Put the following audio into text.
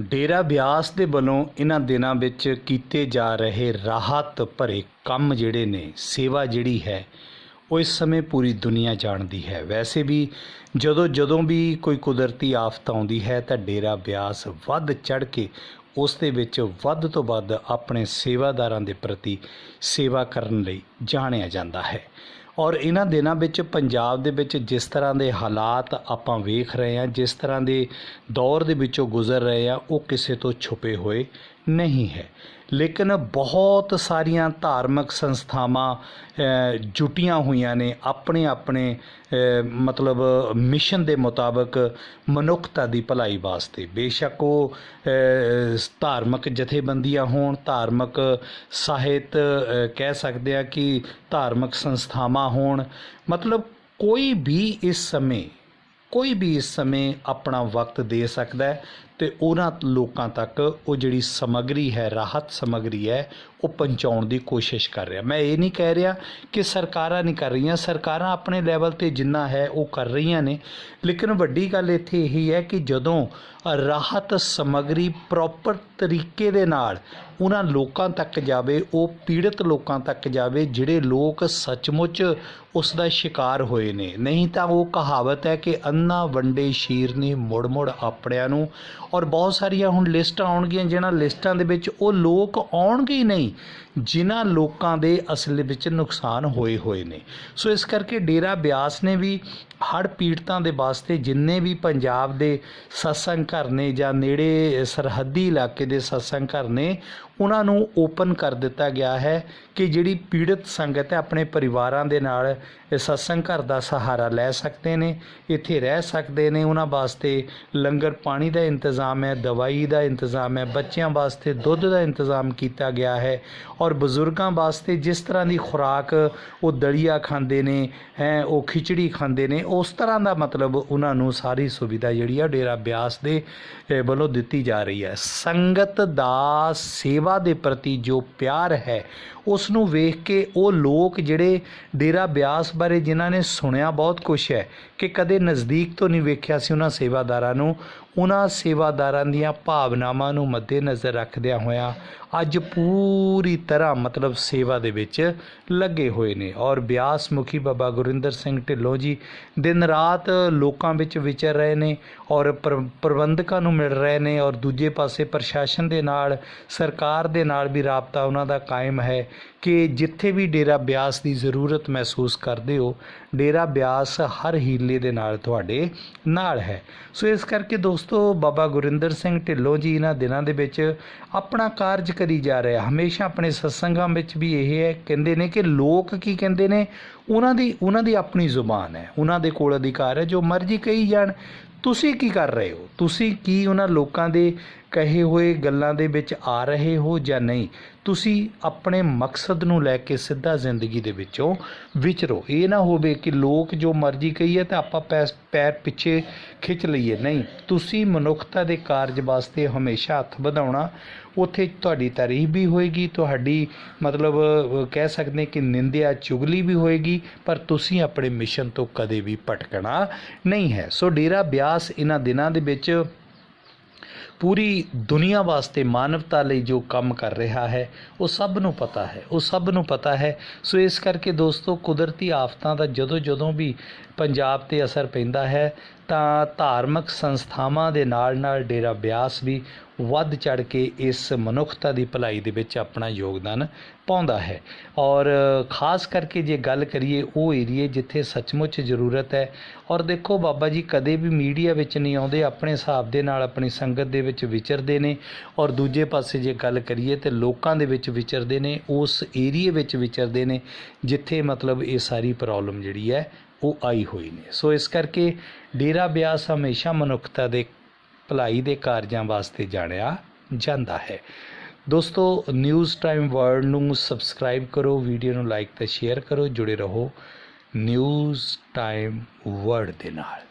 ਡੇਰਾ ਬਿਆਸ ਦੇ ਵੱਲੋਂ ਇਹਨਾਂ ਦਿਨਾਂ ਵਿੱਚ ਕੀਤੇ ਜਾ ਰਹੇ ਰਾਹਤ ਭਰੇ ਕੰਮ ਜਿਹੜੇ ਨੇ, ਸੇਵਾ ਜਿਹੜੀ ਹੈ, ਉਹ ਇਸ ਸਮੇਂ ਪੂਰੀ ਦੁਨੀਆ ਜਾਣਦੀ ਹੈ। ਵੈਸੇ ਵੀ ਜਦੋਂ ਜਦੋਂ ਵੀ ਕੋਈ ਕੁਦਰਤੀ ਆਫਤ ਆਉਂਦੀ ਹੈ ਤਾਂ ਡੇਰਾ ਬਿਆਸ ਵੱਧ ਚੜ ਕੇ ਉਸ ਦੇ ਵਿੱਚ ਵੱਧ ਤੋਂ ਵੱਧ ਆਪਣੇ ਸੇਵਾਦਾਰਾਂ ਦੇ ਪ੍ਰਤੀ ਸੇਵਾ ਕਰਨ ਲਈ ਜਾਣਿਆ ਜਾਂਦਾ ਹੈ। ਔਰ ਇਹਨਾਂ ਦਿਨਾਂ ਵਿੱਚ ਪੰਜਾਬ ਦੇ ਵਿੱਚ ਜਿਸ ਤਰ੍ਹਾਂ ਦੇ ਹਾਲਾਤ ਆਪਾਂ ਵੇਖ ਰਹੇ ਹਾਂ, ਜਿਸ ਤਰ੍ਹਾਂ ਦੇ ਦੌਰ ਦੇ ਵਿੱਚੋਂ ਗੁਜ਼ਰ ਰਹੇ ਆ ਉਹ ਕਿਸੇ ਤੋਂ ਛੁਪੇ ਹੋਏ ਨਹੀਂ ਹੈ। ਲੇਕਿਨ ਬਹੁਤ ਸਾਰੀਆਂ ਧਾਰਮਿਕ ਸੰਸਥਾਵਾਂ ਅ, ਜੁਟੀਆਂ ਹੋਈਆਂ ਨੇ ਆਪਣੇ ਆਪਣੇ ਮਤਲਬ ਮਿਸ਼ਨ ਦੇ ਮੁਤਾਬਕ ਮਨੁੱਖਤਾ ਦੀ ਭਲਾਈ ਵਾਸਤੇ। ਬੇਸ਼ੱਕ ਉਹ ਧਾਰਮਿਕ ਜਥੇਬੰਦੀਆਂ ਹੋਣ ਧਾਰਮਿਕ ਸਾਹਿਤ ਕਹਿ ਸਕਦੇ ਆ ਕਿ ਧਾਰਮਿਕ ਸੰਸਥਾਵਾਂ ਹੋਣ। ਮਤਲਬ ਕੋਈ ਵੀ ਇਸ ਸਮੇਂ ਕੋਈ ਵੀ ਇਸ ਸਮੇਂ ਆਪਣਾ ਵਕਤ ਦੇ ਸਕਦਾ ਹੈ। ਤੇ ਉਹਨਾਂ ਲੋਕਾਂ ਤੱਕ ਉਹ ਜਿਹੜੀ ਸਮੱਗਰੀ ਹੈ, ਰਾਹਤ ਸਮੱਗਰੀ ਹੈ, ਉਹ ਪਹੁੰਚਾਉਣ ਦੀ ਕੋਸ਼ਿਸ਼ ਕਰ ਰਿਹਾ। ਮੈਂ ਇਹ ਨਹੀਂ ਕਹਿ ਰਿਹਾ ਕਿ ਸਰਕਾਰਾਂ ਨਹੀਂ ਕਰ ਰਹੀਆਂ। ਸਰਕਾਰਾਂ ਆਪਣੇ ਲੈਵਲ ਤੇ ਜਿੰਨਾ ਹੈ, ਉਹ ਕਰ ਰਹੀਆਂ ਨੇ। ਲੇਕਿਨ ਵੱਡੀ ਗੱਲ ਇੱਥੇ ਇਹੀ ਹੈ ਕਿ ਜਦੋਂ ਰਾਹਤ ਸਮੱਗਰੀ ਪ੍ਰੋਪਰ ਤਰੀਕੇ ਦੇ ਨਾਲ ਉਹਨਾਂ ਲੋਕਾਂ ਤੱਕ ਜਾਵੇ, ਉਹ ਪੀੜਤ ਲੋਕਾਂ ਤੱਕ ਜਾਵੇ, ਜਿਹੜੇ ਲੋਕ ਸੱਚਮੁੱਚ ਉਸ ਦਾ ਸ਼ਿਕਾਰ ਹੋਏ ਨੇ। ਨਹੀਂ ਤਾਂ ਉਹ ਕਹਾਵਤ ਹੈ ਕਿ ਅੰਨਾ ਵੰਡੇ ਸ਼ੀਰ ਨੇ ਮੁੜ ਮੁੜ ਆਪਣਿਆਂ ਨੂੰ। ਔਰ ਬਹੁਤ ਸਾਰੀਆਂ ਹੁਣ ਲਿਸਟਾਂ ਆਉਣਗੀਆਂ ਜਿਹਨਾਂ ਲਿਸਟਾਂ ਦੇ ਵਿੱਚ ਉਹ ਲੋਕ ਆਉਣਗੇ ਹੀ ਨਹੀਂ, ਜਿਨ੍ਹਾਂ ਲੋਕਾਂ ਦੇ ਅਸਲ ਵਿੱਚ ਨੁਕਸਾਨ ਹੋਏ ਹੋਏ ਨੇ। ਸੋ ਇਸ ਕਰਕੇ ਡੇਰਾ ਬਿਆਸ ਨੇ ਵੀ ਹੜ੍ਹ ਪੀੜਤਾਂ ਦੇ ਵਾਸਤੇ ਜਿੰਨੇ ਵੀ ਪੰਜਾਬ ਦੇ ਸਤਸੰਗ ਘਰ ਨੇ ਜਾਂ ਨੇੜੇ ਸਰਹੱਦੀ ਇਲਾਕੇ ਦੇ ਸਤਸੰਗ ਘਰ ਨੇ, ਉਹਨਾਂ ਨੂੰ ਓਪਨ ਕਰ ਦਿੱਤਾ ਗਿਆ ਹੈ ਕਿ ਜਿਹੜੀ ਪੀੜਤ ਸੰਗਤ ਹੈ, ਆਪਣੇ ਪਰਿਵਾਰਾਂ ਦੇ ਨਾਲ ਸਤਸੰਗ ਘਰ ਦਾ ਸਹਾਰਾ ਲੈ ਸਕਦੇ ਨੇ, ਇੱਥੇ ਰਹਿ ਸਕਦੇ ਨੇ, ਉਹਨਾਂ ਵਾਸਤੇ ਲੰਗਰ ਪਾਣੀ ਦਾ ਇੰਤਜ਼ਾਮ ਇੰਤਜ਼ਾਮ ਹੈ ਦਵਾਈ ਦਾ ਇੰਤਜ਼ਾਮ ਹੈ ਬੱਚਿਆਂ ਵਾਸਤੇ ਦੁੱਧ ਦਾ ਇੰਤਜ਼ਾਮ ਕੀਤਾ ਗਿਆ ਹੈ ਔਰ ਬਜ਼ੁਰਗਾਂ ਵਾਸਤੇ ਜਿਸ ਤਰ੍ਹਾਂ ਦੀ ਖੁਰਾਕ ਉਹ ਦਲੀਆ ਖਾਂਦੇ ਨੇ ਹੈ ਉਹ ਖਿਚੜੀ ਖਾਂਦੇ ਨੇ ਉਸ ਤਰ੍ਹਾਂ ਦਾ ਮਤਲਬ ਉਹਨਾਂ ਨੂੰ ਸਾਰੀ ਸੁਵਿਧਾ ਜਿਹੜੀ ਆ ਡੇਰਾ ਬਿਆਸ ਦੇ ਵੱਲੋਂ ਦਿੱਤੀ ਜਾ ਰਹੀ ਹੈ ਸੰਗਤ ਦਾ ਸੇਵਾ ਦੇ ਪ੍ਰਤੀ ਜੋ ਪਿਆਰ ਹੈ ਉਸ ਨੂੰ ਵੇਖ ਕੇ ਉਹ ਲੋਕ ਜਿਹੜੇ ਡੇਰਾ ਬਿਆਸ ਬਾਰੇ ਜਿਨ੍ਹਾਂ ਨੇ ਸੁਣਿਆ ਬਹੁਤ ਕੁਝ ਹੈ ਕਿ ਕਦੇ ਨਜ਼ਦੀਕ ਤੋਂ ਨਹੀਂ ਵੇਖਿਆ ਸੀ ਉਹਨਾਂ ਸੇਵਾਦਾਰਾਂ ਨੂੰ ਉਹਨਾਂ ਸੇਵਾਦਾਰਾਂ ਦੀਆਂ ਭਾਵਨਾਵਾਂ ਨੂੰ ਮੱਦੇਨਜ਼ਰ ਰੱਖਦਿਆਂ ਹੋਇਆਂ ਅੱਜ ਪੂਰੀ ਤਰ੍ਹਾਂ ਮਤਲਬ ਸੇਵਾ ਦੇ ਵਿੱਚ ਲੱਗੇ ਹੋਏ ਨੇ। ਔਰ ਬਿਆਸ ਮੁਖੀ ਬਾਬਾ ਗੁਰਿੰਦਰ ਸਿੰਘ ਢਿੱਲੋਂ ਜੀ ਦਿਨ ਰਾਤ ਲੋਕਾਂ ਵਿੱਚ ਵਿਚਰ ਰਹੇ ਨੇ ਔਰ ਪ੍ਰ- ਪ੍ਰਬੰਧਕਾਂ ਨੂੰ ਮਿਲ ਰਹੇ ਨੇ ਔਰ ਦੂਜੇ ਪਾਸੇ ਪ੍ਰਸ਼ਾਸਨ ਦੇ ਨਾਲ, ਸਰਕਾਰ ਦੇ ਨਾਲ ਵੀ ਰਾਬਤਾ ਉਹਨਾਂ ਦਾ ਕਾਇਮ ਹੈ। ਕਿ ਜਿੱਥੇ ਵੀ ਡੇਰਾ ਬਿਆਸ ਦੀ ਜ਼ਰੂਰਤ ਮਹਿਸੂਸ ਕਰਦੇ ਹੋ, ਡੇਰਾ ਬਿਆਸ ਹਰ ਹੀਲੇ ਦੇ ਨਾਲ ਤੁਹਾਡੇ ਨਾਲ ਹੈ। ਸੋ ਇਸ ਕਰਕੇ ਦੋਸਤੋ, ਬਾਬਾ ਗੁਰਿੰਦਰ ਸਿੰਘ ਢਿੱਲੋਂ ਜੀ ਇਹਨਾਂ ਦਿਨਾਂ ਦੇ ਵਿੱਚ ਆਪਣਾ ਕਾਰਜ ਕਰੀ ਜਾ ਰਿਹਾ ਹਮੇਸ਼ਾ ਆਪਣੇ ਸਤਸੰਗਾਂ ਵਿੱਚ ਵੀ ਇਹ ਹੈ, ਕਹਿੰਦੇ ਨੇ ਕਿ ਲੋਕ ਕੀ ਕਹਿੰਦੇ ਨੇ, ਉਹਨਾਂ ਦੀ ਉਹਨਾਂ ਦੀ ਆਪਣੀ ਜ਼ੁਬਾਨ ਹੈ, ਉਹਨਾਂ ਦੇ ਕੋਲ ਅਧਿਕਾਰ ਹੈ, ਜੋ ਮਰਜ਼ੀ ਕਹੀ ਜਾਣ। ਤੁਸੀਂ ਕੀ ਕਰ ਰਹੇ ਹੋ? ਤੁਸੀਂ ਕੀ ਉਹਨਾਂ ਲੋਕਾਂ ਦੇ ਕਹੇ ਹੋਏ ਗੱਲਾਂ ਦੇ ਵਿੱਚ ਆ ਰਹੇ ਹੋ ਜਾਂ ਨਹੀਂ, ਤੁਸੀਂ ਆਪਣੇ ਮਕਸਦ ਨੂੰ ਲੈ ਕੇ ਸਿੱਧਾ ਜ਼ਿੰਦਗੀ ਦੇ ਵਿੱਚੋਂ ਵਿਚਰੋ ਇਹ ਨਾ ਹੋਵੇ ਕਿ ਲੋਕ ਜੋ ਮਰਜ਼ੀ ਕਹੀਏ ਤਾਂ ਆਪਾਂ ਪੈਸ- ਪੈਰ ਪਿੱਛੇ ਖਿੱਚ ਲਈਏ। ਨਹੀਂ, ਤੁਸੀਂ ਮਨੁੱਖਤਾ ਦੇ ਕਾਰਜ ਵਾਸਤੇ ਹਮੇਸ਼ਾ ਹੱਥ ਵਧਾਉਣਾ, ਉੱਥੇ ਤੁਹਾਡੀ ਤਾਰੀਫ ਵੀ ਹੋਏਗੀ, ਤੁਹਾਡੀ ਮਤਲਬ ਕਹਿ ਸਕਦੇ ਕਿ ਨਿੰਦਿਆ ਚੁਗਲੀ ਵੀ ਹੋਏਗੀ, ਪਰ ਤੁਸੀਂ ਆਪਣੇ ਮਿਸ਼ਨ ਤੋਂ ਕਦੇ ਵੀ ਭਟਕਣਾ ਨਹੀਂ ਹੈ। ਸੋ ਡੇਰਾ ਬਿਆਸ ਇਹਨਾਂ ਦਿਨਾਂ ਦੇ ਵਿੱਚ ਪੂਰੀ ਦੁਨੀਆ ਵਾਸਤੇ ਮਾਨਵਤਾ ਲਈ ਜੋ ਕੰਮ ਕਰ ਰਿਹਾ ਹੈ, ਉਹ ਸਭ ਨੂੰ ਪਤਾ ਹੈ। ਉਹ ਸਭ ਨੂੰ ਪਤਾ ਹੈ। ਸੋ ਇਸ ਕਰਕੇ ਦੋਸਤੋ, ਕੁਦਰਤੀ ਆਫਤਾਂ ਦਾ ਜਦੋਂ ਜਦੋਂ ਵੀ ਪੰਜਾਬ ਤੇ ਅਸਰ ਪੈਂਦਾ ਹੈ, ਤਾਂ ਧਾਰਮਿਕ ਸੰਸਥਾਵਾਂ ਦੇ ਨਾਲ ਨਾਲ ਡੇਰਾ ਬਿਆਸ ਵੀ ਵੱਧ ਚੜ ਕੇ ਇਸ ਮਨੁੱਖਤਾ ਦੀ ਭਲਾਈ ਦੇ ਵਿੱਚ ਆਪਣਾ ਯੋਗਦਾਨ ਪਾਉਂਦਾ ਹੈ। ਔਰ ਖਾਸ ਕਰਕੇ ਜੇ ਗੱਲ ਕਰੀਏ ਉਹ ਏਰੀਏ ਜਿੱਥੇ ਸੱਚਮੁੱਚ ਜ਼ਰੂਰਤ ਹੈ, ਔਰ ਦੇਖੋ ਬਾਬਾ ਜੀ, ਕਦੇ ਵੀ ਮੀਡੀਆ ਵਿੱਚ ਨਹੀਂ ਆਉਂਦੇ, ਆਪਣੇ ਹਿਸਾਬ ਦੇ ਨਾਲ ਆਪਣੀ ਸੰਗਤ ਦੇ ਵਿੱਚ ਵਿਚਰਦੇ ਨੇ। ਔਰ ਦੂਜੇ ਪਾਸੇ ਜੇ ਗੱਲ ਕਰੀਏ ਤੇ ਲੋਕਾਂ ਦੇ ਵਿੱਚ ਵਿਚਰਦੇ ਨੇ, ਉਸ ਏਰੀਏ ਵਿੱਚ ਵਿਚਰਦੇ ਨੇ, ਜਿੱਥੇ ਮਤਲਬ ਇਹ ਸਾਰੀ ਪ੍ਰੋਬਲਮ ਜਿਹੜੀ ਹੈ, ਉਹ ਆਈ ਹੋਈ ਨੇ। ਸੋ ਇਸ ਕਰਕੇ ਡੇਰਾ ਬਿਆਸ ਹਮੇਸ਼ਾ ਮਨੁੱਖਤਾ ਦੇ ਭਲਾਈ ਦੇ ਕਾਰਜਾਂ ਵਾਸਤੇ ਜਾਣਿਆ ਜਾਂਦਾ ਹੈ। ਦੋਸਤੋ ਨਿਊਜ਼ ਟਾਈਮ ਵਰਲਡ ਨੂੰ ਸਬਸਕ੍ਰਾਈਬ ਕਰੋ ਵੀਡੀਓ ਨੂੰ ਲਾਈਕ ਤੇ ਸ਼ੇਅਰ ਕਰੋ, ਜੁੜੇ ਰਹੋ ਨਿਊਜ਼ ਟਾਈਮ ਵਰਲਡ ਦੇ ਨਾਲ।